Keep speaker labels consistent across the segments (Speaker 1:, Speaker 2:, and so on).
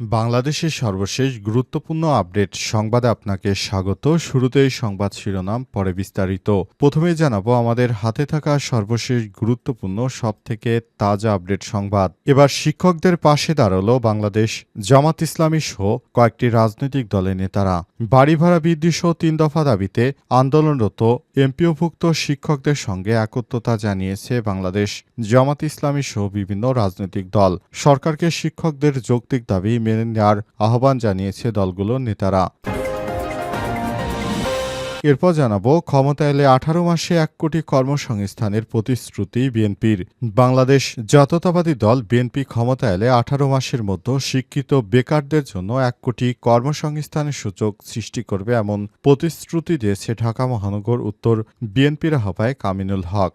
Speaker 1: বাংলাদেশের সর্বশেষ গুরুত্বপূর্ণ আপডেট সংবাদে আপনাকে স্বাগত। শুরুতেই সংবাদ শিরোনাম, পরে বিস্তারিত। প্রথমে জানাব, আমাদের হাতে থাকা সর্বশেষ গুরুত্বপূর্ণ, সবথেকে তাজা আপডেট সংবাদ। এবার শিক্ষকদের পাশে দাঁড়াল বাংলাদেশ জামাত ইসলামী সহ কয়েকটি রাজনৈতিক দলের নেতারা। বাড়ি ভাড়া বৃদ্ধি সহ তিন দফা দাবিতে আন্দোলনরত এমপিওভুক্ত শিক্ষকদের সঙ্গে একত্রতা জানিয়েছে বাংলাদেশ জামাত ইসলামী সহ বিভিন্ন রাজনৈতিক দল। সরকারকে শিক্ষকদের যৌক্তিক দাবি মেনে নেওয়ার আহ্বান জানিয়েছে দলগুলোর নেতারা। এরপর জানাব, ক্ষমতা এলে আঠারো মাসে এক কোটি কর্মসংস্থানের প্রতিশ্রুতি বিএনপির। বাংলাদেশ জাতীয়তাবাদী দল বিএনপি ক্ষমতা এলে আঠারো মাসের মধ্যে শিক্ষিত বেকারদের জন্য এক কোটি কর্মসংস্থানের সূচক সৃষ্টি করবে এমন প্রতিশ্রুতি দিয়েছে ঢাকা মহানগর উত্তর বিএনপির আহ্বায়ক আমিনুল হক।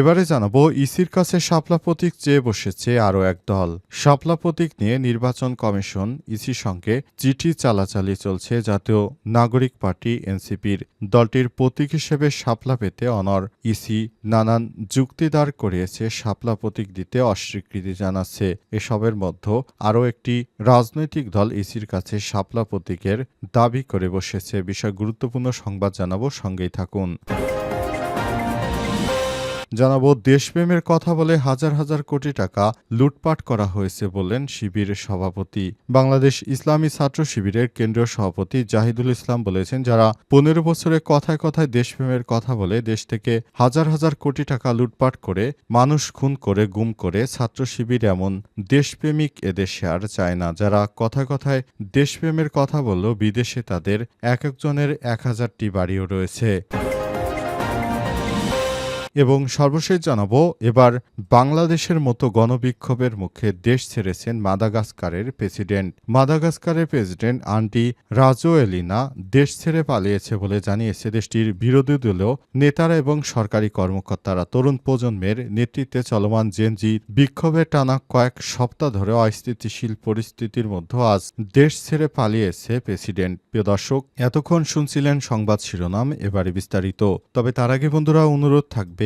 Speaker 1: এবারে জানাব, ইসির কাছে শাপলা প্রতীক চেয়ে বসেছে আরও এক দল। শাপলা প্রতীক নিয়ে নির্বাচন কমিশন ইসির সঙ্গে চিঠি চালাচালি চলছে জাতীয় নাগরিক পার্টি এনসিপির। দলটির প্রতীক হিসেবে শাপলা পেতে অনর। ইসি নানান যুক্তি দাঁড় করিয়েছে, শাপলা প্রতীক দিতে অস্বীকৃতি জানাচ্ছে। এসবের মধ্যে আরও একটি রাজনৈতিক দল ইসির কাছে শাপলা প্রতীকের দাবি করে বসেছে। বিষয় গুরুত্বপূর্ণ সংবাদ জানাব, সঙ্গেই থাকুন। জানাব, দেশপ্রেমের কথা বলে হাজার হাজার কোটি টাকা লুটপাট করা হয়েছে বললেন শিবিরের সভাপতি। বাংলাদেশ ইসলামী ছাত্র শিবিরের কেন্দ্রীয় সভাপতি জাহিদুল ইসলাম বলেছেন, যারা পনেরো বছরে কথায় কথায় দেশপ্রেমের কথা বলে দেশ থেকে হাজার হাজার কোটি টাকা লুটপাট করে, মানুষ খুন করে, গুম করে, ছাত্র শিবির এমন দেশপ্রেমিক এদেশে আর চায় না। যারা কথায় কথায় দেশপ্রেমের কথা বলল বিদেশে তাদের এক একজনের এক হাজারটি বাড়িও রয়েছে। এবং সর্বশেষ জানাব, এবার বাংলাদেশের মতো গণবিক্ষোভের মুখে দেশ ছেড়েছেন মাদাগাস্কারের প্রেসিডেন্ট। মাদাগাস্কারের প্রেসিডেন্ট আন্টি রাজো এলিনা দেশ ছেড়ে পালিয়েছে বলে জানিয়েছে দেশটির বিরোধী দলীয় নেতারা এবং সরকারি কর্মকর্তারা। তরুণ প্রজন্মের নেতৃত্বে চলমান জেনজির বিক্ষোভে টানা কয়েক সপ্তাহ ধরে অস্থিতিশীল পরিস্থিতির মধ্যে আজ দেশ ছেড়ে পালিয়েছে প্রেসিডেন্ট। প্রিয় দর্শক, এতক্ষণ শুনছিলেন সংবাদ শিরোনাম, এবারে বিস্তারিত। তবে তার আগে বন্ধুরা, অনুরোধ থাকবে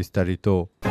Speaker 1: ギスタと。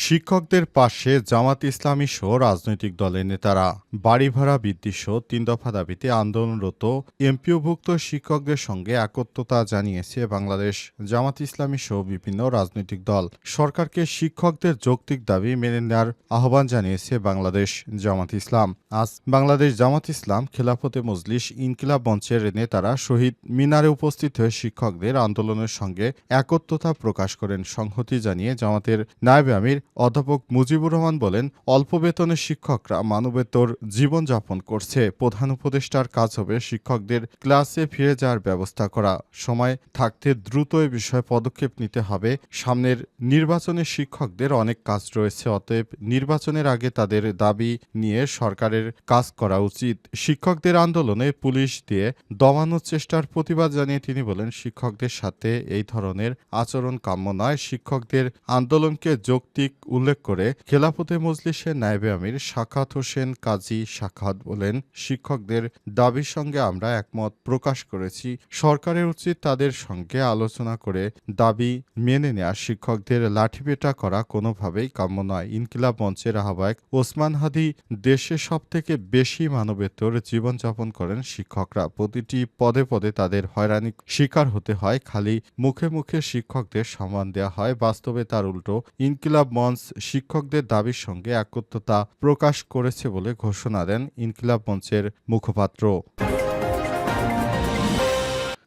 Speaker 1: শিক্ষকদের পাশে জামাত ইসলামী সহ রাজনৈতিক দলের নেতারা। বাড়ি ভাড়া বৃদ্ধি সহ তিন দফা দাবিতে আন্দোলনরত এমপিওভুক্ত শিক্ষকদের সঙ্গে একত্রতা জানিয়েছে বাংলাদেশ জামাত ইসলামী সহ বিভিন্ন রাজনৈতিক দল। সরকারকে শিক্ষকদের যৌক্তিক দাবি মেনে নেওয়ার আহ্বান জানিয়েছে বাংলাদেশ জামাত ইসলাম। আজ বাংলাদেশ জামাত ইসলাম খেলাফতে মজলিস ইনকিলাব মঞ্চের নেতারা শহীদ মিনারে উপস্থিত হয়ে শিক্ষকদের আন্দোলনের সঙ্গে একত্রতা প্রকাশ করেন সংহতি জানিয়ে জামাতের নায়েবে আমির অধ্যাপক মুজিবুর রহমান বলেন, অল্প বেতনের শিক্ষকরা মানবেতর জীবনযাপন করছে। প্রধান উপদেষ্টার কাজ হবে শিক্ষকদের ক্লাসে ফিরে যাওয়ার ব্যবস্থা করা। সময় থাকতে দ্রুত এ বিষয়ে পদক্ষেপ নিতে হবে। সামনের নির্বাচনে শিক্ষকদের অনেক কাজ রয়েছে, অতএব নির্বাচনের আগে তাদের দাবি নিয়ে সরকারের কাজ করা উচিত। শিক্ষকদের আন্দোলনে পুলিশ দিয়ে দমানোর চেষ্টার প্রতিবাদ জানিয়ে তিনি বলেন, শিক্ষকদের সাথে এই ধরনের আচরণ কাম্য নয়। শিক্ষকদের আন্দোলনকে যৌক্তিক উল্লেখ করে খেলাফতে মজলিসের নায়েবে আমির সাখাত হোসেন কাজী সাখাত বলেন, শিক্ষকদের দাবির সঙ্গে আমরা একমত প্রকাশ করেছি। সরকারের উচিত তাদের সঙ্গে আলোচনা করে দাবি মেনে নেওয়া শিক্ষকদের লাঠিপেটা করা কোনোভাবেই কাম্য নয়। ইনকিলাব মঞ্চের আহ্বায়ক ওসমান হাদি, দেশে সব থেকে বেশি মানবেতর জীবনযাপন করেন শিক্ষকরা। প্রতিটি পদে পদে তাদের হয়রানি শিকার হতে হয়। খালি মুখে মুখে শিক্ষকদের সম্মান দেওয়া হয়। বাস্তবে তার উল্টো ইনকিলাব মঞ্চ শিক্ষকদের দাবির সঙ্গে একত্রতা প্রকাশ করেছে বলে ঘোষণা দেন ইনকিলাব মঞ্চের মুখপাত্র।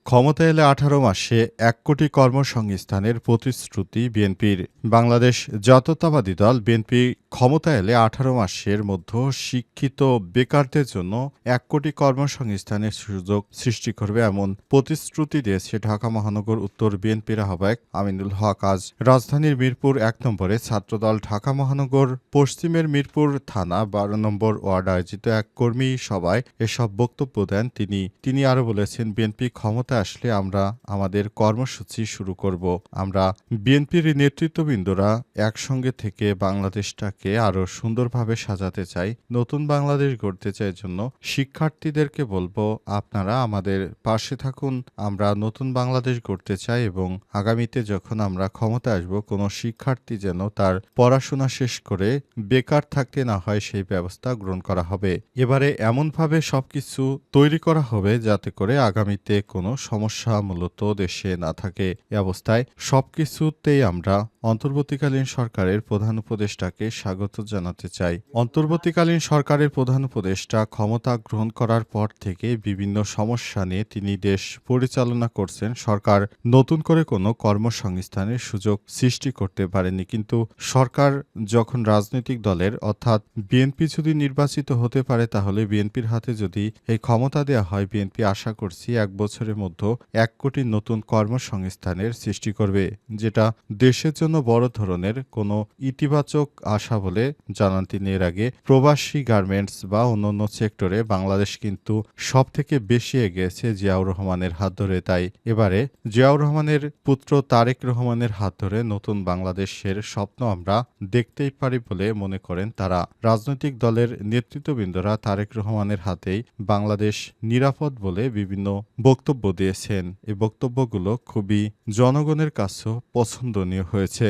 Speaker 1: ক্ষমতা এলে আঠারো মাসে এক কোটি কর্মসংস্থানের প্রতিশ্রুতি বিএনপির। বাংলাদেশ জাতীয়তাবাদী দল বিএনপি ক্ষমতা এলে আঠারো মাসের মধ্যে শিক্ষিত বেকারদের জন্য এক কোটি কর্মসংস্থানের সুযোগ সৃষ্টি করবে এমন প্রতিশ্রুতি দিয়েছে ঢাকা মহানগর উত্তর বিএনপির আহ্বায়ক আমিনুল হক। আজ রাজধানীর মিরপুর এক নম্বরে ছাত্রদল ঢাকা মহানগর পশ্চিমের মিরপুর থানা বারো নম্বর ওয়ার্ড আয়োজিত এক কর্মী সভায় এসব বক্তব্য দেন তিনি। তিনি আরও বলেছেন, বিএনপি ক্ষমতা আসলে আমরা আমাদের কর্মসূচি শুরু করব। আমরা বিএনপির নেতৃত্ববৃন্দরা একসঙ্গে থেকে বাংলাদেশটাকে আরও সুন্দরভাবে সাজাতে চাই, নতুন বাংলাদেশ গড়তে চাই জন্য শিক্ষার্থীদেরকে বলব, আপনারা আমাদের পাশে থাকুন, আমরা নতুন বাংলাদেশ গড়তে চাই এবং আগামীতে যখন আমরা ক্ষমতা আসব, কোনো শিক্ষার্থী যেন তার পড়াশোনা শেষ করে বেকার থাকতে না হয়, সেই ব্যবস্থা গ্রহণ করা হবে। এবারে এমনভাবে সবকিছু তৈরি করা হবে যাতে করে আগামীতে কোনো সমস্যা মূলত দেশে না থাকে। এ অবস্থায় সবকিছুতেই আমরা অন্তর্বর্তীকালীন সরকারের প্রধান উপদেষ্টাকে স্বাগত জানাতে চাই। অন্তর্বর্তীকালীন সরকারের প্রধান উপদেষ্টা ক্ষমতা গ্রহণ করার পর থেকে বিভিন্ন সমস্যা নিয়ে তিনি দেশ পরিচালনা করছেন। সরকার নতুন করে কোনো কর্মসংস্থানের সুযোগ সৃষ্টি করতে পারেনি। কিন্তু সরকার যখন রাজনৈতিক দলের অর্থাৎ বিএনপি যদি নির্বাচিত হতে পারে, তাহলে বিএনপির হাতে যদি এই ক্ষমতা দেওয়া হয়, বিএনপি আশা করছি এক বছরের মধ্যে এক কোটি নতুন কর্মসংস্থানের সৃষ্টি করবে, যেটা দেশের জন্য বড় ধরনের কোনো ইতিবাচক আশা বলে জানান তিনি। এর আগে প্রবাসী গার্মেন্টস বা অন্যান্য সেক্টরে বাংলাদেশ কিন্তু সব থেকে বেশি এগিয়েছে জিয়াউর রহমানের হাত ধরে। তাই এবারে জিয়াউর রহমানের পুত্র তারেক রহমানের হাত ধরে নতুন বাংলাদেশের স্বপ্ন আমরা দেখতেই পারি বলে মনে করেন তারা। রাজনৈতিক দলের নেতৃত্ববৃন্দরা তারেক রহমানের হাতেই বাংলাদেশ নিরাপদ বলে বিভিন্ন বক্তব্য দিয়েছেন। এই বক্তব্যগুলো খুবই জনগণের কাছেও পছন্দনীয় হয়েছে।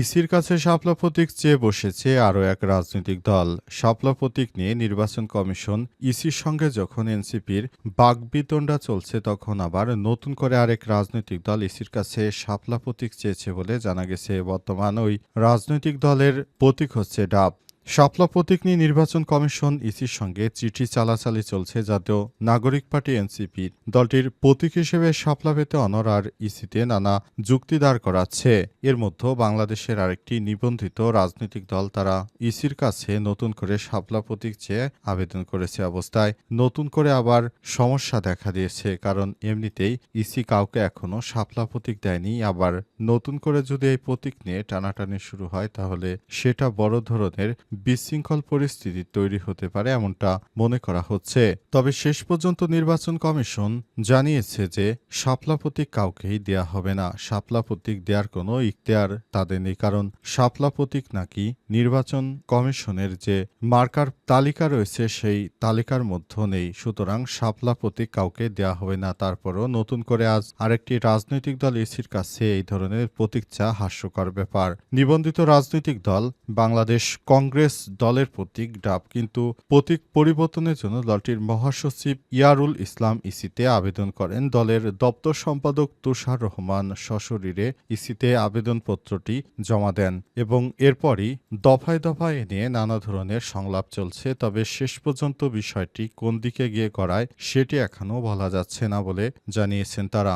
Speaker 1: ইসির কাছে শাপলা প্রতীক চেয়ে বসেছে আরও এক রাজনৈতিক দল। শাপলা প্রতীক নিয়ে নির্বাচন কমিশন ইসির সঙ্গে যখন এনসিপির বাগবিতণ্ডা চলছে, তখন আবার নতুন করে আরেক রাজনৈতিক দল ইসির কাছে শাপলা প্রতীক চেয়েছে বলে জানা গেছে। বর্তমান ওই রাজনৈতিক দলের প্রতীক হচ্ছে ডাব। শাপলা প্রতীক নিয়ে নির্বাচন কমিশন ইসির সঙ্গে চিঠি চালাচালি চলছে জাতীয় নাগরিক পার্টি এনসিপি দলটির প্রতীক হিসেবে শাপলা পেতে অনর আর ইসিতে নানা যুক্তি দাঁড় করাচ্ছে। এর মধ্যে বাংলাদেশের আরেকটি নিবন্ধিত রাজনৈতিক দল তারা ইসির কাছে নতুন করে শাপলা প্রতীক চেয়ে আবেদন করেছে অবস্থায়। নতুন করে আবার সমস্যা দেখা দিয়েছে, কারণ এমনিতেই ইসি কাউকে এখনও শাপলা প্রতীক দেয়নি। আবার নতুন করে যদি এই প্রতীক নিয়ে টানাটানি শুরু হয়, তাহলে সেটা বড় ধরনের বিশৃঙ্খল পরিস্থিতি তৈরি হতে পারে এমনটা মনে করা হচ্ছে। তবে শেষ পর্যন্ত নির্বাচন কমিশন জানিয়েছে যে শাপলা প্রতীক কাউকেই দেয়া হবে না। শাপলা প্রতীক দেওয়ার কোনো ইখতিয়ার তাদের নেই, কারণ শাপলা প্রতীক নাকি নির্বাচন কমিশনের যে মার্কার তালিকা রয়েছে সেই তালিকার মধ্যে নেই। সুতরাং শাপলা প্রতীক কাউকে দেয়া হবে না। তারপরও নতুন করে আজ আরেকটি রাজনৈতিক দল ইসির কাছে এই ধরনের প্রতীক চা হাস্যকর ব্যাপার। নিবন্ধিত রাজনৈতিক দল বাংলাদেশ কংগ্রেস দলের প্রতীক ডাব, কিন্তু প্রতীক পরিবর্তনের জন্য দলটির মহাসচিব ইয়ারুল ইসলাম ইসিতে আবেদন করেন। দলের দপ্তর সম্পাদক তুষার রহমান সশরীরে ইসিতে আবেদনপত্রটি জমা দেন এবং এরপরই দফায় দফায় নিয়ে নানা ধরনের সংলাপ চলছে। তবে শেষ পর্যন্ত বিষয়টি কোন দিকে গিয়ে গড়ায় সেটি এখনও বলা যাচ্ছে না বলে জানিয়েছেন তারা।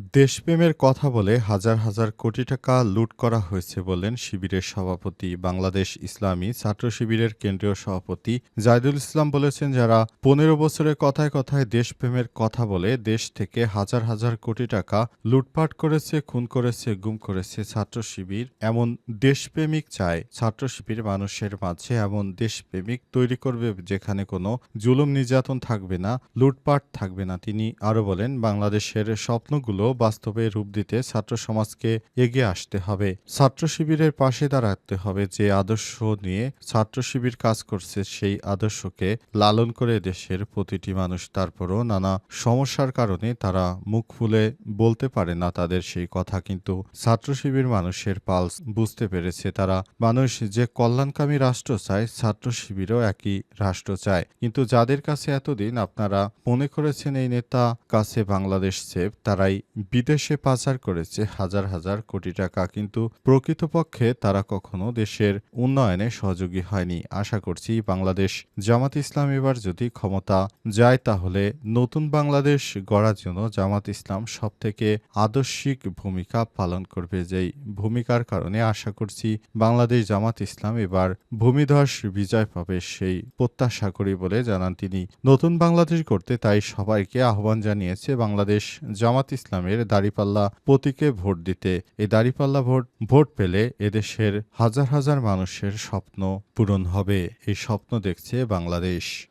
Speaker 1: দেশপ্রেমের কথা বলে হাজার হাজার কোটি টাকা লুট করা হয়েছে বলেন শিবিরের সভাপতি, বাংলাদেশ ইসলামী ছাত্র শিবিরের কেন্দ্রীয় সভাপতি জাহিদুল ইসলাম বলেছেন যারা পনেরো বছরের কথায় কথায় দেশপ্রেমের কথা বলে দেশ থেকে হাজার হাজার কোটি টাকা লুটপাট করেছে, খুন করেছে, গুম করেছে ছাত্র শিবির, এমন দেশপ্রেমিক চায়। ছাত্র শিবির মানুষের মাঝে এমন দেশপ্রেমিক তৈরি করবে যেখানে কোনো জুলুম নির্যাতন থাকবে না, লুটপাট থাকবে না। তিনি আরও বলেন, বাংলাদেশের স্বপ্নগুলো বাস্তবে রূপ দিতে ছাত্র সমাজকে এগিয়ে আসতে হবে। ছাত্র শিবিরের পাশে দাঁড়াতে হবে যে আদর্শ নিয়ে ছাত্র শিবির কাজ করছে, সেই আদর্শকে লালন করে দেশের প্রতিটি মানুষ। তারপরও নানা সমস্যার কারণে তারা মুখ ফুলে বলতে পারে না তাদের সেই কথা, কিন্তু ছাত্র শিবির মানুষের পালস বুঝতে পেরেছে তারা। মানুষ যে কল্যাণকামী রাষ্ট্র চায়, ছাত্র শিবিরও একই রাষ্ট্র চায়। কিন্তু যাদের কাছে এতদিন আপনারা মনে করেছেন এই নেতা কাছে বাংলাদেশ সেফ, তারাই বিদেশে পাচার করেছে হাজার হাজার কোটি টাকা, কিন্তু প্রকৃতপক্ষে তারা কখনো দেশের উন্নয়নে সহযোগী হয়নি। আশা করছি বাংলাদেশ জামাত ইসলাম এবার যদি ক্ষমতা যায়, তাহলে নতুন বাংলাদেশ গড়ার জন্য জামাত ইসলাম সবথেকে আদর্শিক ভূমিকা পালন করবে যেই ভূমিকার কারণে আশা করছি বাংলাদেশ জামাত ইসলাম এবার ভূমিধস বিজয় পাবে সেই প্রত্যাশা করি বলে জানান তিনি। নতুন বাংলাদেশ করতে তাই সবাইকে আহ্বান জানিয়েছে বাংলাদেশ জামাত ইসলামের দাড়িপাল্লা প্রতীকে ভোট দিতে। এই দাড়িপাল্লা ভোট ভোট পেলে এদেশের হাজার হাজার মানুষের স্বপ্ন পূরণ হবে। এই স্বপ্ন দেখছে বাংলাদেশ।